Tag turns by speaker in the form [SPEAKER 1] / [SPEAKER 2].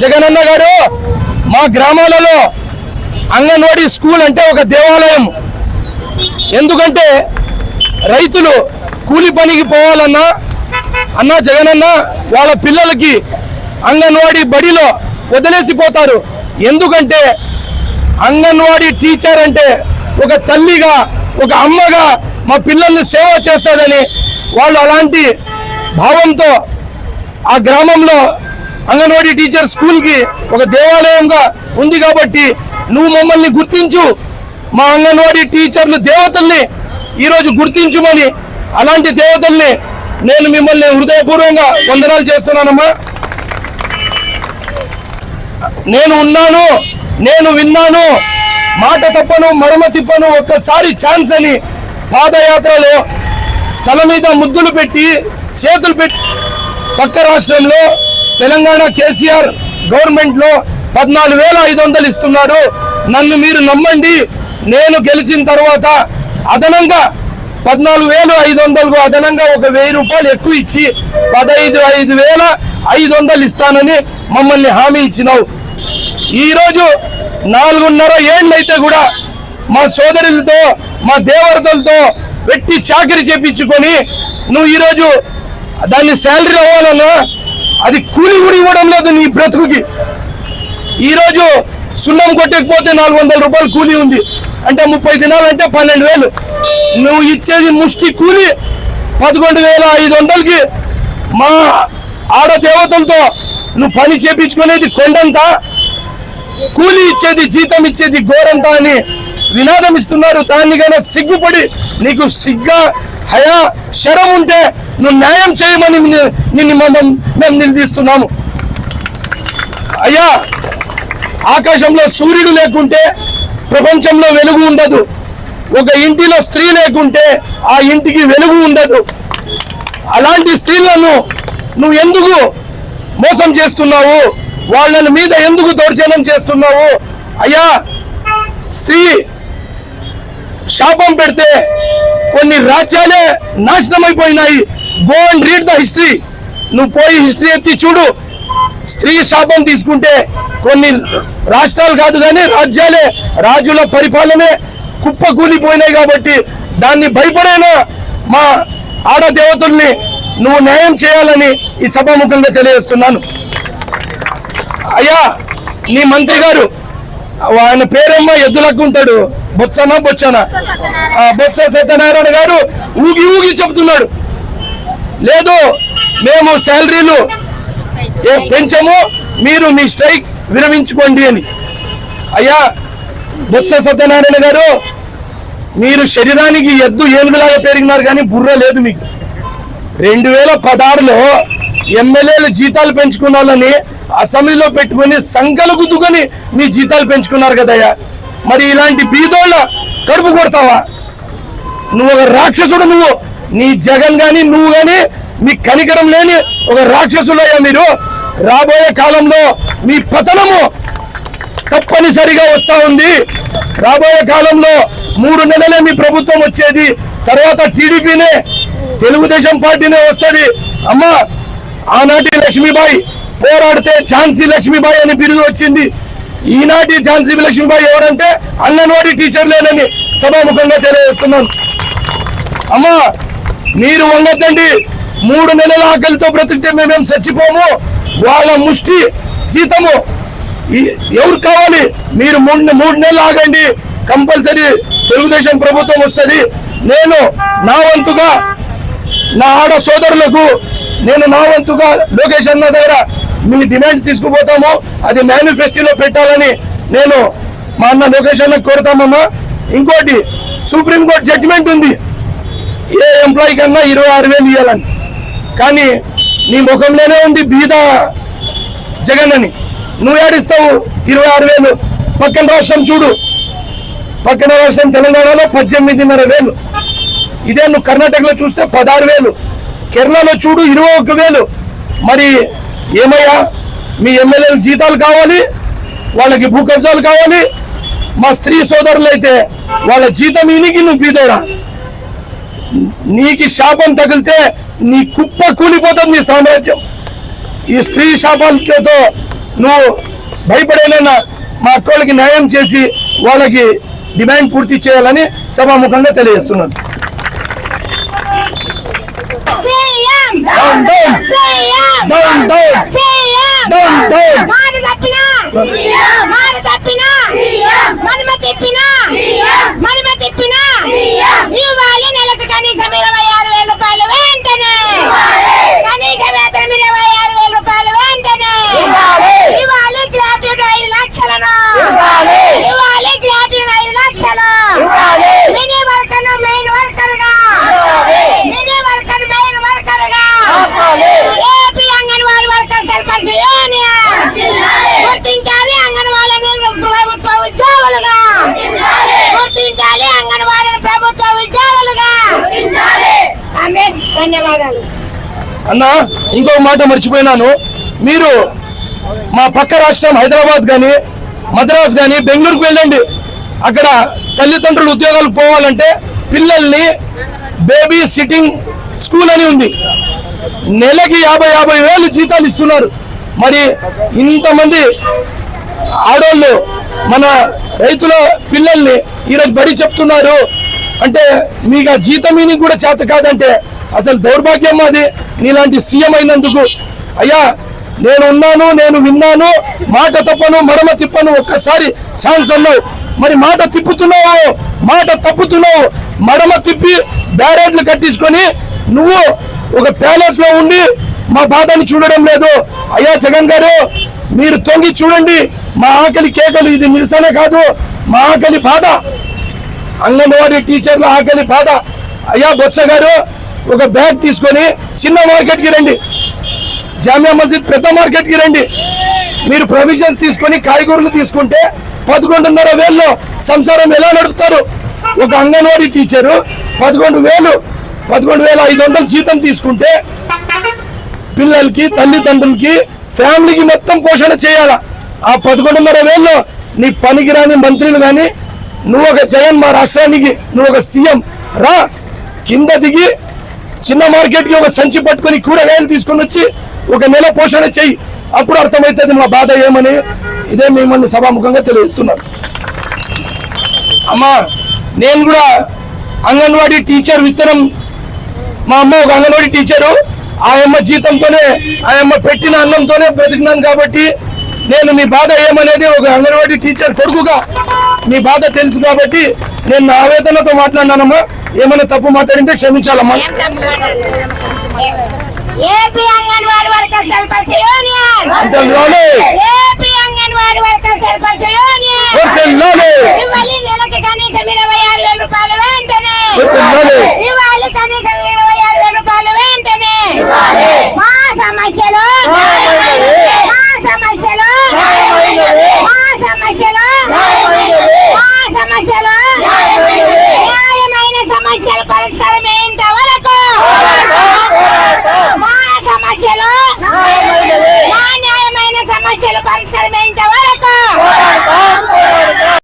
[SPEAKER 1] జగనన్న గారు మా గ్రామాలలో అంగన్వాడీ స్కూల్ అంటే ఒక దేవాలయం. ఎందుకంటే రైతులు కూలి పనికి పోవాలన్నా అన్న జగనన్న వాళ్ళ పిల్లలకి అంగన్వాడీ బడిలో వదిలేసిపోతారు. ఎందుకంటే అంగన్వాడీ టీచర్ అంటే ఒక తల్లిగా ఒక అమ్మగా మా పిల్లల్ని సేవ చేస్తుందని వాళ్ళు అలాంటి భావంతో ఆ గ్రామంలో అంగన్వాడీ టీచర్ స్కూల్కి ఒక దేవాలయంగా ఉంది కాబట్టి నువ్వు మమ్మల్ని గుర్తించు. మా అంగన్వాడీ టీచర్లు దేవతల్ని ఈరోజు గుర్తించుమని అలాంటి దేవతల్ని నేను మిమ్మల్ని హృదయపూర్వకంగా వందనాలు చేస్తున్నానమ్మా. నేను ఉన్నాను నేను విన్నాను. మాట తప్పను మరమ తిప్పను ఒక్కసారి ఛాన్స్ అని పాదయాత్రలో తల మీద ముద్దులు పెట్టి చేతులు పెట్టి పక్క రాష్ట్రంలో తెలంగాణ కేసీఆర్ గవర్నమెంట్లో పద్నాలుగు వేల ఐదు వందలు ఇస్తున్నారు నన్ను మీరు నమ్మండి. నేను గెలిచిన తర్వాత అదనంగా పద్నాలుగు వేలు ఐదు వందలకు అదనంగా ఒక వెయ్యి రూపాయలు ఎక్కువ ఇచ్చి పదహైదు ఐదు వేల ఐదు వందలు ఇస్తానని మమ్మల్ని హామీ ఇచ్చినావు. ఈరోజు నాలుగున్నర ఏళ్ళైతే కూడా మా సోదరులతో మా దేవతలతో పెట్టి చాకరీ చేపించుకొని నువ్వు ఈరోజు దాన్ని శాలరీ అవ్వాలన్నా అది కూలి కూడా ఇవ్వడం లేదు నీ బ్రతుకుకి. ఈరోజు సున్నం కొట్టకపోతే నాలుగు వందల రూపాయలు కూలీ ఉంది. అంటే ముప్పై దినాలంటే పన్నెండు వేలు. నువ్వు ఇచ్చేది ముష్టి కూలి పదకొండు వేల ఐదు వందలకి. మా ఆడ దేవతలతో నువ్వు పని చేపించుకునేది కొండంతా. కూలి ఇచ్చేది జీతం ఇచ్చేది గోరంతా అని వినాదం ఇస్తున్నారు. దానికైనా సిగ్గుపడి నీకు సిగ్గా హయా శరం ఉంటే నువ్వు న్యాయం చేయమని నిన్ను- మనం మేము నిలదీస్తున్నాము. అయ్యా ఆకాశంలో సూర్యుడు లేకుంటే ప్రపంచంలో వెలుగు ఉండదు. ఒక ఇంటిలో స్త్రీ లేకుంటే ఆ ఇంటికి వెలుగు ఉండదు. అలాంటి స్త్రీలను నువ్వు ఎందుకు మోసం చేస్తున్నావు? వాళ్ళని మీద ఎందుకు దౌర్జన్యం చేస్తున్నావు? అయ్యా స్త్రీ శాపం పెడితే కొన్ని రాజ్యాలే నాశనం అయిపోయినాయి go and read the history నువ్వు పోయి హిస్టరీ ఎత్తి చూడు. స్త్రీ శాపం తీసుకుంటే కొన్ని రాష్ట్రాలు కాదు కానీ రాజ్యాలే రాజుల పరిపాలనే కుప్ప కూలిపోయినాయి కాబట్టి దాన్ని భయపడైన? మా ఆడ దేవతల్ని నువ్వు న్యాయం చేయాలని ఈ సభాముఖంగా తెలియజేస్తున్నాను. అయ్యా నీ మంత్రి గారు ఆయన పేరేమో ఎద్దులకు ఉంటాడు. బొత్సనా బొచ్చనా ఆ బొత్స సత్యనారాయణ గారు ఊగి ఊగి చెబుతున్నాడు. లేదు మేము శాలరీలు పెంచము మీరు మీ స్ట్రైక్ విరమించుకోండి అని. అయ్యా బొత్స సత్యనారాయణ గారు మీరు శరీరానికి ఎద్దు ఏనుగులాగా పెరిగినారు కానీ బుర్ర లేదు మీకు. రెండు వేల పదహారులో ఎమ్మెల్యేలు జీతాలు పెంచుకున్న వాళ్ళని అసెంబ్లీలో పెట్టుకొని సంకలు గుద్దుకొని మీ జీతాలు పెంచుకున్నారు కదయ్యా. మరి ఇలాంటి బీదోళ్ళ కడుపు కొడతావా? నువ్వు ఒక రాక్షసుడు నువ్వు. నీ జగన్ కానీ నువ్వు కానీ మీ కనికరం లేని ఒక రాక్షసులయ్యా మీరు. రాబోయే కాలంలో మీ పతనము తప్పనిసరిగా వస్తూ ఉంది. రాబోయే కాలంలో మూడు నెలలే మీ ప్రభుత్వం వచ్చేది. తర్వాత టీడీపీనే తెలుగుదేశం పార్టీనే వస్తుంది. అమ్మా ఆనాటి లక్ష్మీబాయి పోరాడితే ఝాన్సీ లక్ష్మీబాయి అని బిరుదు వచ్చింది. ఈనాటి ఝాన్సీ లక్ష్మీబాయి ఎవరంటే అంగన్వాడీ టీచర్లేనని సభాముఖంగా తెలియజేస్తున్నాను. అమ్మా మీరు వంగద్దండి. మూడు నెలల ఆకలితో బ్రతికితే మేమేం చచ్చిపోము? వాళ్ళ ముష్టి జీతము ఎవరు కావాలి? మీరు మూడు మూడు నెలలు ఆగండి. కంపల్సరీ తెలుగుదేశం ప్రభుత్వం వస్తుంది. నేను నా వంతుగా నా ఆడ సోదరులకు నేను నా వంతుగా లోకేష్ అన్న దగ్గర మీ డిమాండ్స్ తీసుకుపోతాము అది మేనిఫెస్టోలో పెట్టాలని నేను మా అన్న లోకేష్ అన్న కోరుతామమ్మా ఇంకోటి సుప్రీంకోర్టు జడ్జిమెంట్ ఉంది. ఏ ఎంప్లాయీ కన్నా ఇరవై ఆరు వేలు ఇవ్వాలని కానీ నీ ముఖంలోనే ఉంది బీద జగన్ అని. నువ్వు ఏడిస్తావు ఇరవై ఆరు వేలు. పక్కన రాష్ట్రం చూడు. పక్కన రాష్ట్రం తెలంగాణలో పద్దెనిమిదిన్నర వేలు. ఇదే నువ్వు కర్ణాటకలో చూస్తే పదహారు వేలు. కేరళలో చూడు ఇరవై ఒక్క వేలు. మరి ఏమయ్యా? మీ ఎమ్మెల్యేల జీతాలు కావాలి వాళ్ళకి భూ కబ్జాలు కావాలి మా స్త్రీ సోదరులు అయితే వాళ్ళ జీతం ఇనికి నువ్వు బీదోడా? నీకు శాపం తగిలితే నీ కుప్ప కూలిపోతుంది నీ సామ్రాజ్యం. ఈ స్త్రీ శాపాలతో నువ్వు భయపడేలైనా మా అక్కోళ్ళకి న్యాయం చేసి వాళ్ళకి డిమాండ్ పూర్తి చేయాలని సభాముఖంగా తెలియజేస్తున్నాను. Down.
[SPEAKER 2] CM
[SPEAKER 1] Down, down.
[SPEAKER 2] మాట తప్పినా మాట తప్పినా మనమ తిప్పినా మనమ తిప్పినా ఇవ్వాలి నెలకు కనీసం ఇరవై ఆరు వేల రూపాయలు వెంటనే కనీస వేతనం ఇరవై ఆరు వేల రూపాయలు వెంటనే ఇవ్వాలి గ్రాట్యుటీ ఐదు లక్షలను ఇవ్వాలి గ్రాట్యుటీ ఐదు లక్షలు మినీ వర్కర్ మెయిన్ వర్కర్గా mini worker main వర్కర్గా AP Anganwadi worker helpers union గుర్తించాలి అంగన్వాడీ ప్రభుత్వ ఉద్యోగులుగా గుర్తించాలి అంగన్వాడీ ప్రభుత్వ ఉద్యోగులుగా అంబేద్ ధన్యవాదాలు.
[SPEAKER 1] అన్న ఇంకొక మాట మర్చిపోయినాను. మీరు మా పక్క రాష్ట్రం హైదరాబాద్ కానీ మద్రాస్ కానీ బెంగళూరుకు వెళ్ళండి. అక్కడ తల్లిదండ్రులు ఉద్యోగాలకు పోవాలంటే పిల్లల్ని బేబీ సిట్టింగ్ స్కూల్ అని ఉంది. నెలకి యాభై యాభై వేలు జీతాలు ఇస్తున్నారు. మరి ఇంతమంది ఆడోళ్ళు మన రైతుల పిల్లల్ని ఈరోజు బడి చెప్తున్నారు. అంటే మీకు ఆ జీతం కూడా చేత కాదంటే అసలు దౌర్భాగ్యం అది. నీలాంటి సీఎం అయినందుకు అయ్యా నేను ఉన్నాను నేను విన్నాను మాట తప్పను మడమ తిప్పను ఒక్కసారి ఛాన్స్ అన్నావు. మరి మాట తిప్పుతున్నావు మాట తప్పుతున్నావు. మడమ తిప్పి బ్యారెట్లు కట్టించుకొని నువ్వు ఒక ప్యాలెస్లో ఉండి మా బాధని చూడడం లేదు. అయ్యా జగన్ గారు మీరు తొంగి చూడండి. మా ఆకలి కేకలు ఇది నిరసన కాదు. మా ఆకలి బాధ. అంగన్వాడీ టీచర్ల ఆకలి బాధ. అయ్యా బొత్స గారు ఒక బ్యాగ్ తీసుకొని చిన్న మార్కెట్కి రండి. జామియా మస్జిద్ పెద్ద మార్కెట్కి రండి. మీరు ప్రొవిజన్స్ తీసుకొని కాయగూరలు తీసుకుంటే పదకొండున్నర వేల్లో సంసారం ఎలా నడుపుతారు? ఒక అంగన్వాడీ టీచరు పదకొండు వేలు పదకొండు వేల ఐదు వందలు జీతం తీసుకుంటే పిల్లలకి తల్లిదండ్రులకి ఫ్యామిలీకి మొత్తం పోషణ చేయాలా? ఆ పదకొండున్నర వేల్లో నీ పనికిరాని మంత్రులు కానీ నువ్వు ఒక జగన్ మా రాష్ట్రానికి నువ్వు ఒక సీఎం రా. కింద దిగి చిన్న మార్కెట్కి ఒక సంచి పట్టుకొని కూరగాయలు తీసుకొని వచ్చి ఒక నెల పోషణ చెయ్యి అప్పుడు అర్థమవుతుంది మా బాధ ఏమని? ఇదే మిమ్మల్ని సభాముఖంగా తెలియజేస్తున్నారు అమ్మా నేను కూడా అంగన్వాడీ టీచర్ విత్తనం మా అమ్మ ఒక అంగన్వాడీ టీచరు ఆయమ్మ అమ్మ జీతంతోనే ఆ అమ్మ పెట్టిన అన్నంతోనే బ్రతికినాను కాబట్టి నేను మీ బాధ ఏమనేది ఒక అంగన్వాడీ టీచర్ కొడుకుగా మీ బాధ తెలుసు కాబట్టి నేను నా ఆవేదనతో మాట్లాడినానమ్మా. ఏమైనా తప్పు మాట్లాడింటే క్షమించాలమ్మా.
[SPEAKER 2] AP Anganwadi workers helpers union.
[SPEAKER 1] వర్ధిల్లాలి.
[SPEAKER 2] AP Anganwadi workers helpers